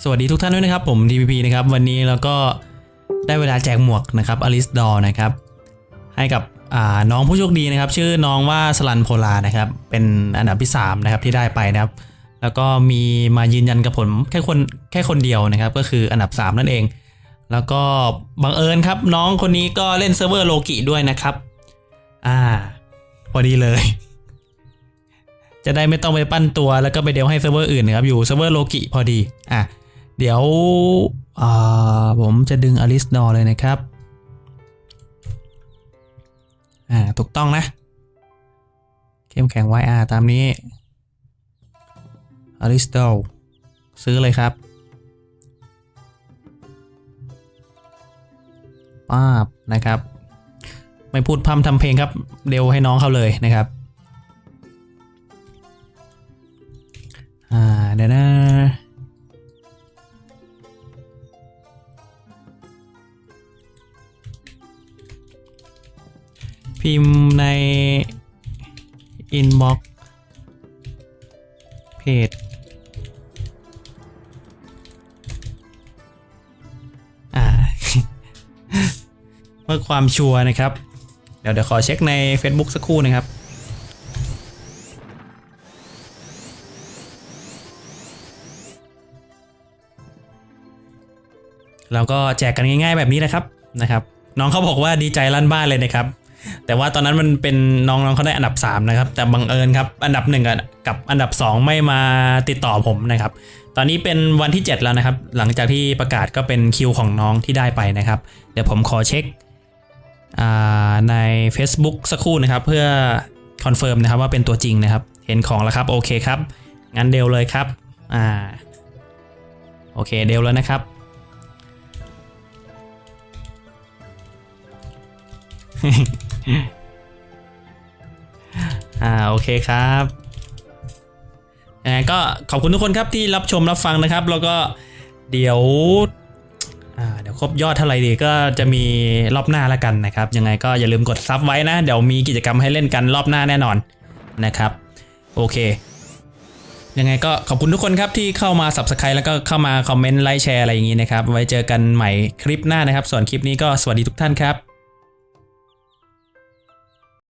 สวัสดีทุกท่านด้วยนะครับ ผม TPP นะครับ วันนี้เราก็ได้เวลาแจกหมวกนะครับอลิสดอนะครับ ให้กับน้องผู้โชคดีนะครับ ชื่อน้องว่าสลันโพลานะครับ เป็นอันดับที่ 3 นะครับที่ได้ไปนะครับ แล้วก็มีมายืนยันกับผมแค่คนแค่คนเดียวนะครับ ก็คืออันดับ 3 นั่นเอง แล้วก็บังเอิญครับ น้องคนนี้ก็เล่นเซิร์ฟเวอร์โลกิด้วยนะครับ อ่า พอดีเลย จะได้ไม่ต้องไปปั้นตัวแล้วก็ไปเดลให้เซิร์ฟเวอร์อื่นนะครับอยู่เซิร์ฟเวอร์โลกิพอดีอะ เดี๋ยวผมจะดึงอลิสดอเลยนะครับ อ่า ถูกต้องนะ เข้มแข็งไว้อ่าตามนี้อลิสดอซื้อเลยครับป้าบนะครับ ไม่พูดพร่ำทำเพลงครับ เดวให้น้องเขาเลยนะครับ อ่า เดี๋ยวนะ พิมพ์ใน inbox เพจอ่าเพื่อความชัวร์นะครับ เดี๋ยวเดี๋ยวขอเช็คใน Facebook สักครู่นะครับแล้วก็แจกกันง่ายๆแบบนี้นะครับนะครับ น้องเขาบอกว่าดีใจลั่นบ้านเลยนะครับ แต่ว่าตอนนั้นมันเป็นน้องๆเขาได้อันดับ 3 นะครับ แต่บังเอิญครับ อันดับ1กับอันดับ 2 ไม่มาติดต่อผมนะครับ ตอนนี้เป็นวันที่ 7 แล้วนะครับ หลังจากที่ประกาศก็เป็นคิวของน้องที่ได้ไปนะครับ เดี๋ยวผมขอเช็คใน Facebook สักครู่นะครับ เพื่อคอนเฟิร์มนะครับว่าเป็นตัวจริงนะครับ เห็นของแล้วครับโอเคครับ งั้นเดลเลยครับอ่าโอเคเดลแล้วนะครับ อ่าโอเคครับยังไงก็ขอบคุณทุกคนครับที่รับชมรับฟังนะครับ แล้วก็เดี๋ยวอ่าเดี๋ยวครบยอดเท่าไหร่ดีก็จะมีรอบหน้าละกันนะครับ ยังไงก็อย่าลืมกดซับไว้นะ เดี๋ยวมีกิจกรรมให้เล่นกันรอบหน้าแน่นอนนะครับ โอเค ยังไงก็ขอบคุณทุกคนครับที่เข้ามา subscribe แล้วก็เข้ามาคอมเมนต์ไลค์แชร์อะไรอย่างนี้นะครับ ไว้เจอกันใหม่คลิปหน้านะครับ ส่วนคลิปนี้ก็สวัสดีทุกท่านครับ